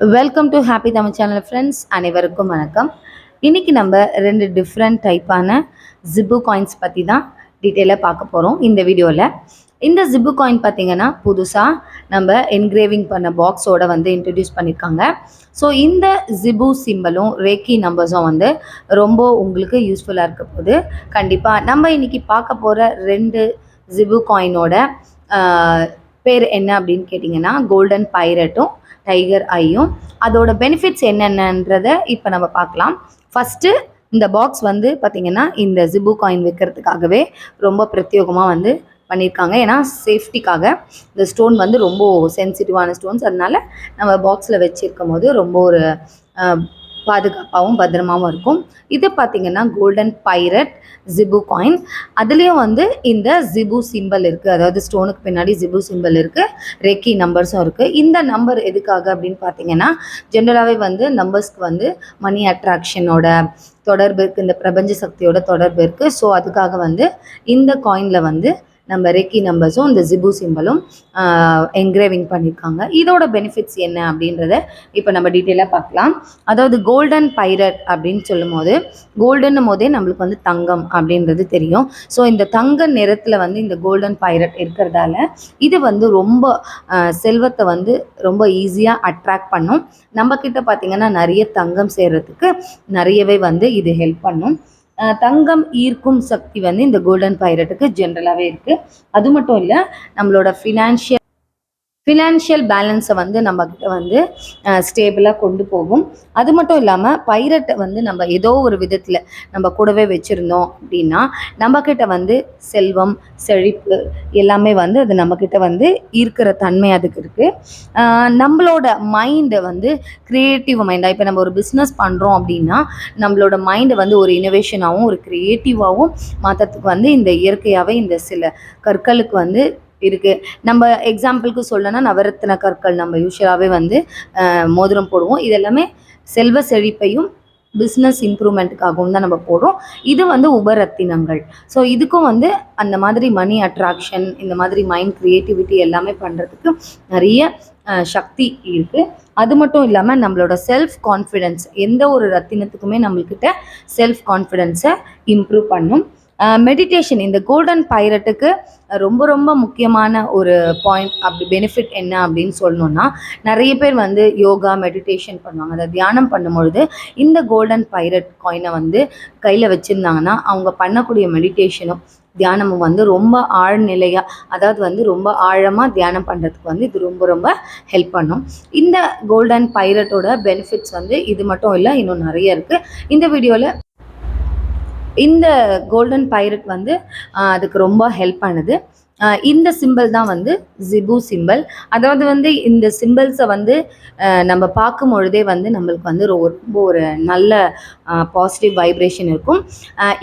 Welcome to happy Tamil channel friends அனைவருக்கும் வணக்கம். இன்னைக்கு நம்ம ரெண்டு டிஃப்ரெண்ட் டைப்பான ஜிப்பு காயின்ஸ் பற்றி தான் டீட்டெயிலாக பார்க்க போகிறோம் இந்த வீடியோவில் இந்த ஜிப்பு காயின் பார்த்தீங்கன்னா புதுசாக நம்ம என்கிரேவிங் பண்ண பாக்ஸோட வந்து இன்ட்ரடியூஸ் பண்ணியிருக்காங்க ஸோ இந்த ஜிபு சிம்பிளும் ரேக்கி நம்பர்ஸும் வந்து ரொம்ப உங்களுக்கு யூஸ்ஃபுல்லாக இருக்க போகுது கண்டிப்பாக நம்ம இன்றைக்கி பார்க்க போகிற ரெண்டு ஜிபு காயினோட பேர் என்ன அப்படின்னு கேட்டிங்கன்னா கோல்டன் பைரட்டும் டைகர் ஐயும் அதோட பெனிஃபிட்ஸ் என்னென்னன்றத இப்போ நம்ம பார்க்கலாம். ஃபஸ்ட்டு இந்த பாக்ஸ் வந்து பார்த்திங்கன்னா இந்த ஜிபு காயின் வைக்கிறதுக்காகவே ரொம்ப பிரத்யேகமாக வந்து பண்ணியிருக்காங்க ஏன்னா சேஃப்டிக்காக இந்த ஸ்டோன் வந்து ரொம்ப சென்சிட்டிவான ஸ்டோன்ஸ் அதனால நம்ம பாக்ஸில் வச்சுருக்கும் போது ரொம்ப ஒரு பாதுகாப்பாகவும் பத்திரமாவும் இருக்கும். இது பார்த்திங்கன்னா கோல்டன் பைரட் ஜிபு காயின் அதுலேயும் வந்து இந்த ஜிபு சிம்பல் இருக்குது அதாவது ஸ்டோனுக்கு பின்னாடி ஜிபு சிம்பல் இருக்குது ரெக்கி நம்பர்ஸும் இருக்குது இந்த நம்பர் எதுக்காக அப்படின்னு பார்த்தீங்கன்னா ஜென்ரலாகவே வந்து நம்பர்ஸ்க்கு வந்து மணி அட்ராக்ஷனோட தொடர்பு இருக்குது இந்த பிரபஞ்ச சக்தியோட தொடர்பு இருக்குது ஸோ அதுக்காக வந்து இந்த காயினில் வந்து நம்ம ரெக்கி நம்பர்ஸும் இந்த ஜிபு சிம்பலும் என்கிரேவிங் பண்ணியிருக்காங்க இதோட பெனிஃபிட்ஸ் என்ன அப்படின்றத இப்போ நம்ம டீட்டெயிலாக பார்க்கலாம். அதாவது கோல்டன் பைரட் அப்படின்னு சொல்லும் போது கோல்டன் போதே நம்மளுக்கு வந்து தங்கம் அப்படின்றது தெரியும். ஸோ இந்த தங்க நிறத்தில் வந்து இந்த கோல்டன் பைரட் இருக்கிறதால இது வந்து ரொம்ப செல்வத்தை வந்து ரொம்ப ஈஸியாக அட்ராக்ட் பண்ணும். நம்ம கிட்ட பார்த்தீங்கன்னா நிறைய தங்கம் சேர்றதுக்கு நிறையவே வந்து இது ஹெல்ப் பண்ணும். தங்கம் ஈர்க்கும் சக்தி வந்து இந்த கோல்டன் பைரட்டுக்கு ஜென்ரலாகவே இருக்குது அது மட்டும் இல்லை நம்மளோட ஃபினான்ஷியல் ஃபினான்ஷியல் பேலன்ஸை வந்து நம்மக்கிட்ட வந்து ஸ்டேபிளாக கொண்டு போகும். அது மட்டும் இல்லாமல் பைரட்டை வந்து நம்ம ஏதோ ஒரு விதத்தில் நம்ம கூடவே வச்சுருந்தோம் அப்படின்னா நம்மக்கிட்ட வந்து செல்வம் செழிப்பு எல்லாமே வந்து அது நம்மக்கிட்ட வந்து இருக்கிற தன்மை அதுக்கு இருக்குது நம்மளோட மைண்டை வந்து க்ரியேட்டிவ் மைண்டாக இப்போ நம்ம ஒரு பிஸ்னஸ் பண்ணுறோம் அப்படின்னா நம்மளோட மைண்டை வந்து ஒரு இனோவேஷனாகவும் ஒரு க்ரியேட்டிவாகவும் மாற்றத்துக்கு வந்து இந்த இயற்கையாகவே இந்த சில கற்களுக்கு வந்து இருக்குது நம்ம எக்ஸாம்பிளுக்கு சொல்லணும்னா நவரத்தின கற்கள் நம்ம யூஸ்வலாகவே வந்து மோதிரம் போடுவோம். இது எல்லாமே செல்வ செழிப்பையும் பிஸ்னஸ் இம்ப்ரூவ்மெண்ட்டுக்காகவும் தான் நம்ம போடுறோம். இது வந்து உபரத்தினங்கள். ஸோ இதுக்கும் வந்து அந்த மாதிரி மணி அட்ராக்ஷன் இந்த மாதிரி மைண்ட் க்ரியேட்டிவிட்டி எல்லாமே பண்ணுறதுக்கு நிறைய சக்தி இருக்குது அது மட்டும் இல்லாமல் நம்மளோட செல்ஃப் கான்ஃபிடென்ஸ் எந்த ஒரு ரத்தினத்துக்குமே நம்மள்கிட்ட செல்ஃப் கான்ஃபிடென்ஸை இம்ப்ரூவ் பண்ணும். மெடிடேஷன் இந்த கோல்டன் பைரட்டுக்கு ரொம்ப ரொம்ப முக்கியமான ஒரு பாயிண்ட் அப்படி பெனிஃபிட் என்ன அப்படின்னு சொல்லணும்னா நிறைய பேர் வந்து யோகா மெடிடேஷன் பண்ணுவாங்க. அதை தியானம் பண்ணும்பொழுது இந்த கோல்டன் பைரட் காயினை வந்து கையில் வச்சுருந்தாங்கன்னா அவங்க பண்ணக்கூடிய மெடிடேஷனும் தியானமும் வந்து ரொம்ப ஆழ்நிலையாக அதாவது வந்து ரொம்ப ஆழமாக தியானம் பண்ணுறதுக்கு வந்து இது ரொம்ப ரொம்ப ஹெல்ப் பண்ணும். இந்த கோல்டன் பைரட்டோட பெனிஃபிட்ஸ் வந்து இது மட்டும் இல்லை இன்னும் நிறைய இருக்குது இந்த வீடியோவில் இந்த கோல்டன் பைரட் வந்து அதுக்கு ரொம்ப ஹெல்ப் பண்ணுது இந்த சிம்பிள் தான் வந்து ஜிபு சிம்பிள் அதாவது வந்து இந்த சிம்பிள்ஸை வந்து நம்ம பார்க்கும் பொழுதே வந்து நம்மளுக்கு வந்து ரொம்ப ஒரு நல்ல பாசிட்டிவ் வைப்ரேஷன் இருக்கும்.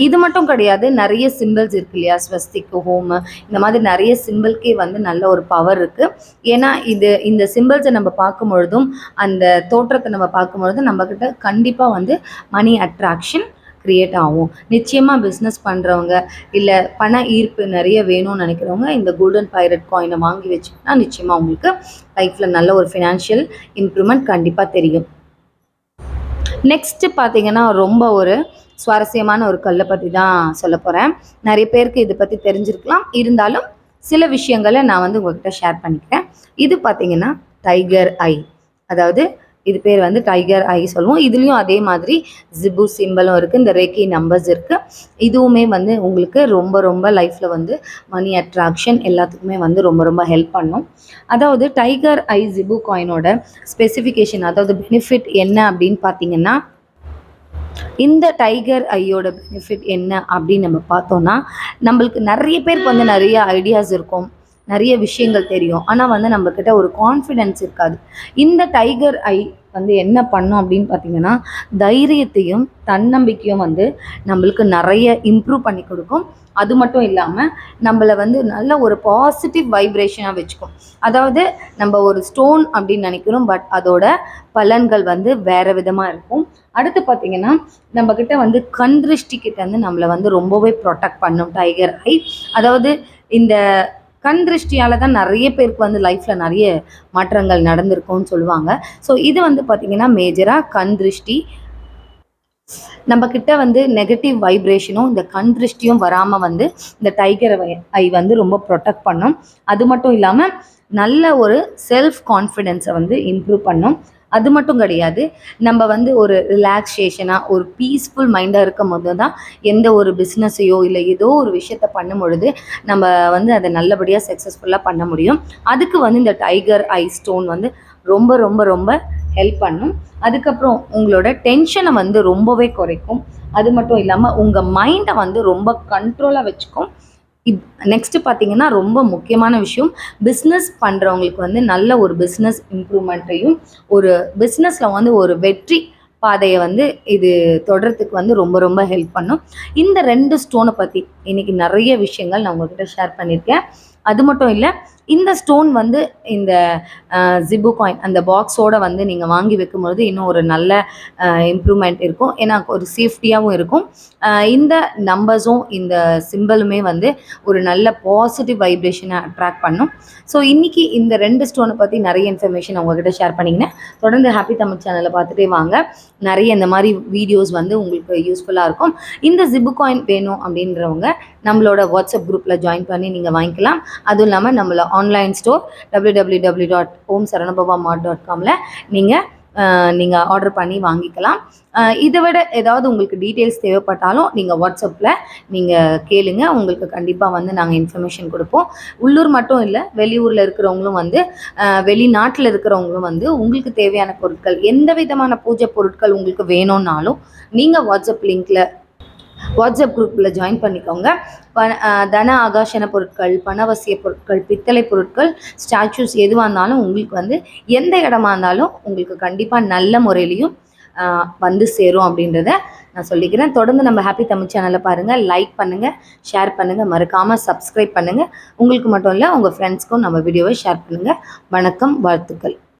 இது மட்டும் கிடையாது நிறைய சிம்பிள்ஸ் இருக்கு இல்லையா? ஸ்வஸ்திக்கு ஹோம் இந்த மாதிரி நிறைய சிம்பிள்க்கே வந்து நல்ல ஒரு பவர் இருக்குது ஏன்னா இது இந்த சிம்பிள்ஸை நம்ம பார்க்கும் பொழுதும் அந்த தோற்றத்தை நம்ம பார்க்கும் பொழுதும் நம்மக்கிட்ட கண்டிப்பாக வந்து மணி அட்ராக்ஷன் க்ரியேட் ஆகும். நிச்சயமாக பிஸ்னஸ் பண்ணுறவங்க இல்லை பண ஈர்ப்பு நிறைய வேணும்னு நினைக்கிறவங்க இந்த கோல்டன் பைரட் காயினை வாங்கி வச்சுக்கிட்டா நிச்சயமாக உங்களுக்கு லைஃப்பில் நல்ல ஒரு ஃபினான்ஷியல் இம்ப்ரூவ்மெண்ட் கண்டிப்பாக தெரியும். நெக்ஸ்ட்டு பார்த்தீங்கன்னா ரொம்ப ஒரு சுவாரஸ்யமான ஒரு கல்லை பற்றி தான் சொல்ல போகிறேன் நிறைய பேருக்கு இதை பற்றி தெரிஞ்சிருக்கலாம். இருந்தாலும் சில விஷயங்களை நான் வந்து உங்ககிட்ட ஷேர் பண்ணிக்கிறேன். இது பார்த்தீங்கன்னா டைகர் ஐ அதாவது இது பேர் வந்து டைகர் ஐ சொல்லுவோம். இதுலேயும் அதே மாதிரி ஜிபு சிம்பலும் இருக்குது இந்த ரேக்கி நம்பர்ஸ் இருக்குது இதுவுமே வந்து உங்களுக்கு ரொம்ப ரொம்ப லைஃப்பில் வந்து மணி அட்ராக்ஷன் எல்லாத்துக்குமே வந்து ரொம்ப ரொம்ப ஹெல்ப் பண்ணும். அதாவது டைகர் ஐ ஜிபு காயினோட ஸ்பெசிஃபிகேஷன் அதாவது பெனிஃபிட் என்ன அப்படின்னு பார்த்தீங்கன்னா இந்த டைகர் ஐயோட பெனிஃபிட் என்ன அப்படின்னு நம்ம பார்த்தோம்னா நம்மளுக்கு நிறைய பேருக்கு வந்து நிறைய ஐடியாஸ் இருக்கும். நிறைய விஷயங்கள் தெரியும். ஆனால் வந்து நம்மக்கிட்ட ஒரு கான்ஃபிடென்ஸ் இருக்காது. இந்த டைகர் ஐ வந்து என்ன பண்ணும் அப்படின்னு பார்த்தீங்கன்னா தைரியத்தையும் தன்னம்பிக்கையும் வந்து நம்மளுக்கு நிறைய இம்ப்ரூவ் பண்ணி கொடுக்கும். அது மட்டும் இல்லாமல் நம்மளை வந்து நல்ல ஒரு பாசிட்டிவ் வைப்ரேஷனாக வச்சுக்கும். அதாவது நம்ம ஒரு ஸ்டோன் அப்படின்னு நினைக்கிறோம் பட் அதோட பலன்கள் வந்து வேறு விதமாக இருக்கும். அடுத்து பார்த்தீங்கன்னா நம்மக்கிட்ட வந்து கண் திருஷ்டிக்கிட்ட வந்து நம்மளை வந்து ரொம்பவே ப்ரொடெக்ட் பண்ணும் டைகர் ஐ அதாவது இந்த கண் திருஷ்டியால் தான் நிறைய பேருக்கு வந்து லைஃப்பில் நிறைய மாற்றங்கள் நடந்திருக்கும்னு சொல்லுவாங்க. ஸோ இது வந்து பார்த்திங்கன்னா மேஜராக கண் திருஷ்டி. நம்ம கிட்ட வந்து நெகட்டிவ் வைப்ரேஷனும் இந்த கண் திருஷ்டியும் வராமல் வந்து இந்த டைகர் ஐ வந்து ரொம்ப ப்ரொடெக்ட் பண்ணும். அது மட்டும் இல்லாமல் நல்ல ஒரு செல்ஃப் கான்ஃபிடென்ஸை வந்து இம்ப்ரூவ் பண்ணும். அது மட்டும் கிடையாது. நம்ம வந்து ஒரு ரிலாக்ஸேஷனாக ஒரு பீஸ்ஃபுல் மைண்டாக இருக்கும் போது தான் எந்த ஒரு பிஸ்னஸையோ இல்லை ஏதோ ஒரு விஷயத்த பண்ணும் பொழுது நம்ம வந்து அதை நல்லபடியாக சக்ஸஸ்ஃபுல்லாக பண்ண முடியும். அதுக்கு வந்து இந்த டைகர் ஐ ஸ்டோன் வந்து ரொம்ப ரொம்ப ரொம்ப ஹெல்ப் பண்ணும். அதுக்கப்புறம் உங்களோட டென்ஷனை வந்து ரொம்பவே குறைக்கும். அது மட்டும் இல்லாமல் உங்கள் மைண்டை வந்து ரொம்ப கண்ட்ரோலாக வச்சுக்கும். இப் நெக்ஸ்ட்டு பார்த்தீங்கன்னா ரொம்ப முக்கியமான விஷயம். பிஸ்னஸ் பண்ணுறவங்களுக்கு வந்து நல்ல ஒரு பிஸ்னஸ் இம்ப்ரூவ்மெண்ட்டையும் ஒரு பிஸ்னஸில் வந்து ஒரு வெற்றி பாதையை வந்து இது தொடர்றதுக்கு வந்து ரொம்ப ரொம்ப ஹெல்ப் பண்ணும். இந்த ரெண்டு ஸ்டோனை பற்றி இன்றைக்கி நிறைய விஷயங்கள் நான் உங்கள்கிட்ட ஷேர் பண்ணியிருக்கேன். அது மட்டும் இல்லை இந்த ஸ்டோன் வந்து இந்த ஜிபு காயின் அந்த பாக்ஸோட வந்து நீங்கள் வாங்கி வைக்கும்பொழுது இன்னும் ஒரு நல்ல இம்ப்ரூவ்மெண்ட் இருக்கும். ஏன்னா ஒரு சேஃப்டியாகவும் இருக்கும். இந்த நம்பர்ஸும் இந்த சிம்பிளுமே வந்து ஒரு நல்ல பாசிட்டிவ் வைப்ரேஷனை அட்ராக்ட் பண்ணும். ஸோ இன்றைக்கி இந்த ரெண்டு ஸ்டோனை பற்றி நிறைய இன்ஃபர்மேஷன் உங்ககிட்ட ஷேர் பண்ணிங்கன்னா தொடர்ந்து ஹாப்பி தமிழ் சேனலை பார்த்துட்டே வாங்க. நிறைய இந்த மாதிரி வீடியோஸ் வந்து உங்களுக்கு யூஸ்ஃபுல்லாக இருக்கும். இந்த ஜிபு காயின் வேணும் அப்படின்றவங்க நம்மளோட வாட்ஸ்அப் குரூப்பில் ஜாயின் பண்ணி நீங்கள் வாங்கிக்கலாம். அதுவும் இல்லாமல் நம்மள online store W W W dot Om Saranabava mart dot காமில் நீங்கள் நீங்கள் ஆர்டர் பண்ணி வாங்கிக்கலாம். இதை விட ஏதாவது உங்களுக்கு டீட்டெயில்ஸ் தேவைப்பட்டாலும் நீங்கள் வாட்ஸ்அப்பில் நீங்கள் கேளுங்க. உங்களுக்கு கண்டிப்பாக வந்து நாங்கள் இன்ஃபர்மேஷன் கொடுப்போம். உள்ளூர் மட்டும் இல்லை வெளியூரில் இருக்கிறவங்களும் வந்து வெளிநாட்டில் இருக்கிறவங்களும் வந்து உங்களுக்கு தேவையான பொருட்கள் எந்த விதமான பூஜை பொருட்கள் உங்களுக்கு வேணும்னாலும் நீங்கள் வாட்ஸ்அப் லிங்க்கில் வாட்ஸ்அப் குரூப்பில் ஜாயின் பண்ணிக்கோங்க. ப தன ஆகாஷன பொருட்கள் பணவசிய பொருட்கள் பித்தளை பொருட்கள் ஸ்டாச்சூஸ் எதுவாக இருந்தாலும் உங்களுக்கு வந்து எந்த இடமா இருந்தாலும் உங்களுக்கு கண்டிப்பாக நல்ல முறையிலையும் வந்து சேரும் அப்படின்றத நான் சொல்லிக்கிறேன். தொடர்ந்து நம்ம ஹாப்பி தமிழ் சேனலை பாருங்கள் லைக் பண்ணுங்கள் ஷேர் பண்ணுங்கள் மறக்காமல் சப்ஸ்கிரைப் பண்ணுங்கள் உங்களுக்கு மட்டும் இல்லை உங்கள் ஃப்ரெண்ட்ஸ்க்கும் நம்ம வீடியோவை ஷேர் பண்ணுங்கள் வணக்கம் வாழ்த்துக்கள்.